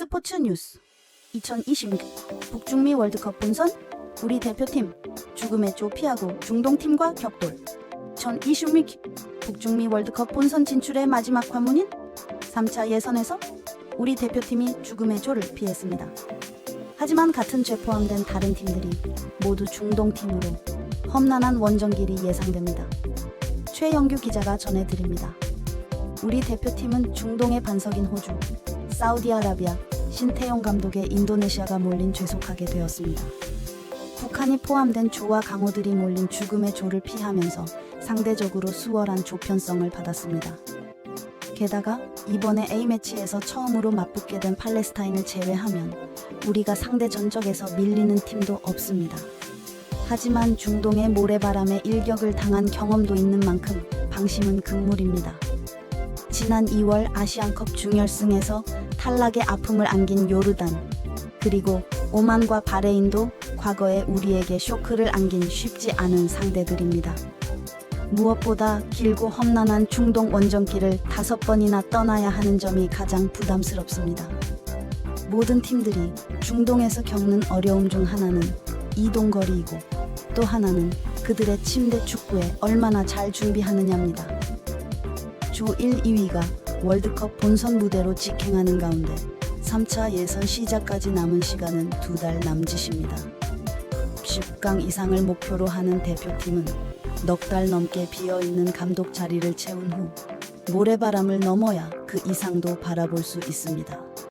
스포츠 뉴스 2026 북중미 월드컵 본선 우리 대표팀 죽음의 조 피하고 중동팀과 격돌 2026 북중미 월드컵 본선 진출의 마지막 관문인 3차 예선에서 우리 대표팀이 죽음의 조를 피했습니다. 하지만 같은 죄 포함된 다른 팀들이 모두 중동팀으로 험난한 원정길이 예상됩니다. 최영규 기자가 전해드립니다. 우리 대표팀은 중동의 반석인 호주, 사우디아라비아, 신태용 감독의 인도네시아가 몰린 죄속하게 되었습니다. 북한이 포함된 조와 강호들이 몰린 죽음의 조를 피하면서 상대적으로 수월한 조편성을 받았습니다. 게다가 이번에 A매치에서 처음으로 맞붙게 된 팔레스타인을 제외하면 우리가 상대 전적에서 밀리는 팀도 없습니다. 하지만 중동의 모래바람에 일격을 당한 경험도 있는 만큼 방심은 금물입니다. 지난 2월 아시안컵 중결승에서 탈락의 아픔을 안긴 요르단 그리고 오만과 바레인도 과거에 우리에게 쇼크를 안긴 쉽지 않은 상대들입니다. 무엇보다 길고 험난한 중동 원정길을 다섯 번이나 떠나야 하는 점이 가장 부담스럽습니다. 모든 팀들이 중동에서 겪는 어려움 중 하나는 이동거리이고 또 하나는 그들의 침대 축구에 얼마나 잘 준비하느냐입니다. 조 1, 2위가 월드컵 본선 무대로 직행하는 가운데 3차 예선 시작까지 남은 시간은 두 달 남짓입니다. 10강 이상을 목표로 하는 대표팀은 넉 달 넘게 비어 있는 감독 자리를 채운 후 모래바람을 넘어야 그 이상도 바라볼 수 있습니다.